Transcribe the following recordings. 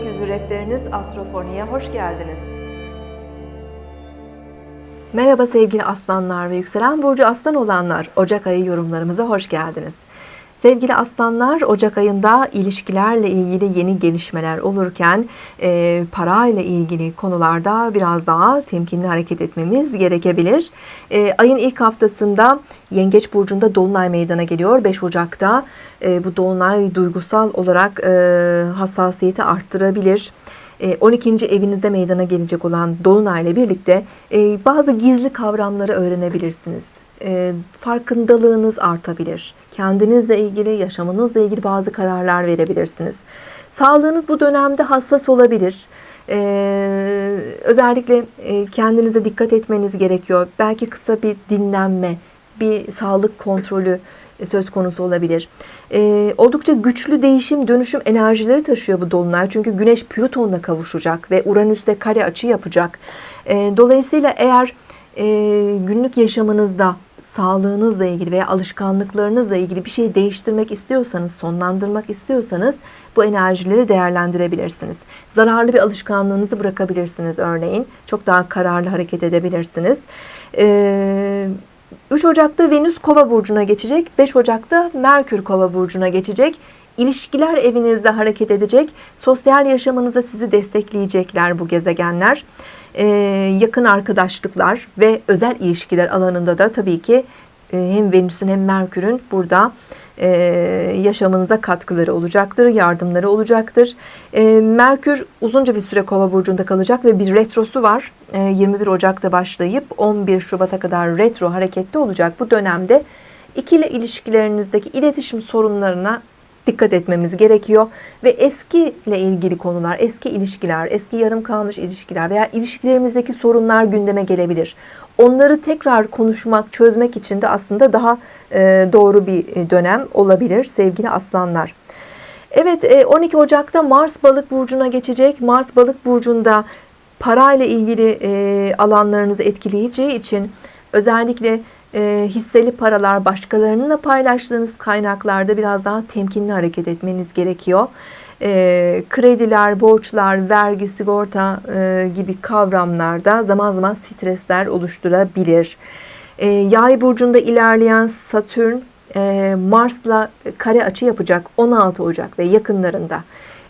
Rehberiniz Astrofoni'ye hoş geldiniz. Merhaba sevgili aslanlar ve yükselen burcu aslan olanlar. Ocak ayı yorumlarımıza hoş geldiniz. Sevgili aslanlar, Ocak ayında ilişkilerle ilgili yeni gelişmeler olurken e, para ile ilgili konularda biraz daha temkinli hareket etmemiz gerekebilir. E, ayın ilk haftasında Yengeç Burcu'nda Dolunay meydana geliyor. 5 Ocak'ta e, bu Dolunay duygusal olarak e, hassasiyeti arttırabilir. 12. evinizde meydana gelecek olan Dolunay ile birlikte e, bazı gizli kavramları öğrenebilirsiniz. E, farkındalığınız artabilir. Kendinizle ilgili, yaşamınızla ilgili bazı kararlar verebilirsiniz. Sağlığınız bu dönemde hassas olabilir. Ee, özellikle e, kendinize dikkat etmeniz gerekiyor. Belki kısa bir dinlenme, bir sağlık kontrolü e, söz konusu olabilir. Ee, oldukça güçlü değişim, dönüşüm enerjileri taşıyor bu dolunay. Çünkü Güneş Plüton'la kavuşacak ve Uranüs'te kare açı yapacak. Ee, dolayısıyla eğer e, günlük yaşamınızda sağlığınızla ilgili veya alışkanlıklarınızla ilgili bir şey değiştirmek istiyorsanız, sonlandırmak istiyorsanız bu enerjileri değerlendirebilirsiniz. Zararlı bir alışkanlığınızı bırakabilirsiniz örneğin. Çok daha kararlı hareket edebilirsiniz. Ee, 3 Ocak'ta Venüs Kova burcuna geçecek. 5 Ocak'ta Merkür Kova burcuna geçecek. İlişkiler evinizde hareket edecek. Sosyal yaşamınızda sizi destekleyecekler bu gezegenler. Ee, yakın arkadaşlıklar ve özel ilişkiler alanında da tabii ki e, hem Venüs'ün hem Merkür'ün burada e, yaşamınıza katkıları olacaktır, yardımları olacaktır. E, Merkür uzunca bir süre Kova burcunda kalacak ve bir retrosu var. 21 Ocak'ta başlayıp 11 Şubat'a kadar retro hareketli olacak. Bu dönemde ikili ilişkilerinizdeki iletişim sorunlarına dikkat etmemiz gerekiyor. Ve eski ile ilgili konular, eski ilişkiler, eski yarım kalmış ilişkiler veya ilişkilerimizdeki sorunlar gündeme gelebilir. Onları tekrar konuşmak, çözmek için de aslında daha e, doğru bir dönem olabilir sevgili aslanlar. Evet 12 e, Ocak'ta Mars balık burcuna geçecek. Mars balık burcunda parayla ilgili e, alanlarınızı etkileyeceği için özellikle e, hisseli paralar başkalarınınla paylaştığınız kaynaklarda biraz daha temkinli hareket etmeniz gerekiyor. E, krediler, borçlar, vergi, sigorta e, gibi kavramlarda zaman zaman stresler oluşturabilir. E, Yay burcunda ilerleyen Satürn e, Mars'la kare açı yapacak 16 Ocak ve yakınlarında.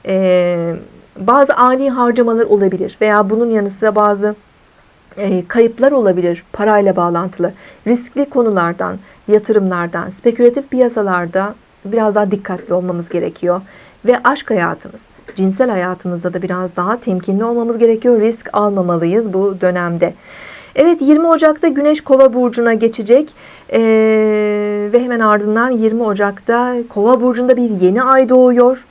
E, bazı ani harcamalar olabilir veya bunun yanı sıra bazı e, kayıplar olabilir parayla bağlantılı. Riskli konulardan, yatırımlardan, spekülatif piyasalarda biraz daha dikkatli olmamız gerekiyor. Ve aşk hayatımız, cinsel hayatımızda da biraz daha temkinli olmamız gerekiyor. Risk almamalıyız bu dönemde. Evet 20 Ocak'ta Güneş Kova burcuna geçecek ee, ve hemen ardından 20 Ocak'ta Kova burcunda bir yeni ay doğuyor.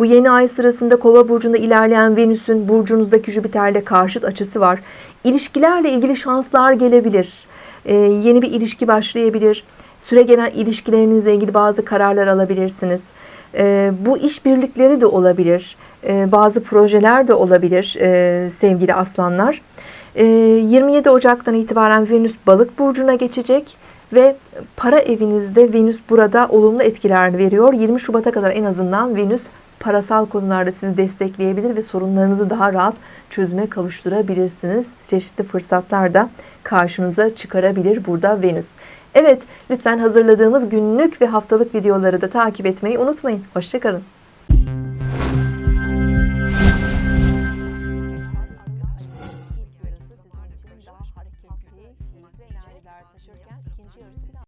Bu yeni ay sırasında Kova burcunda ilerleyen Venüs'ün burcunuzdaki Jüpiter'le karşıt açısı var. İlişkilerle ilgili şanslar gelebilir. Ee, yeni bir ilişki başlayabilir. Süre gelen ilişkilerinizle ilgili bazı kararlar alabilirsiniz. Ee, bu işbirlikleri de olabilir. Ee, bazı projeler de olabilir e, sevgili aslanlar. Ee, 27 Ocak'tan itibaren Venüs balık burcuna geçecek ve para evinizde Venüs burada olumlu etkiler veriyor. 20 Şubat'a kadar en azından Venüs parasal konularda sizi destekleyebilir ve sorunlarınızı daha rahat çözüme kavuşturabilirsiniz. Çeşitli fırsatlar da karşınıza çıkarabilir burada Venüs. Evet, lütfen hazırladığımız günlük ve haftalık videoları da takip etmeyi unutmayın. Hoşçakalın.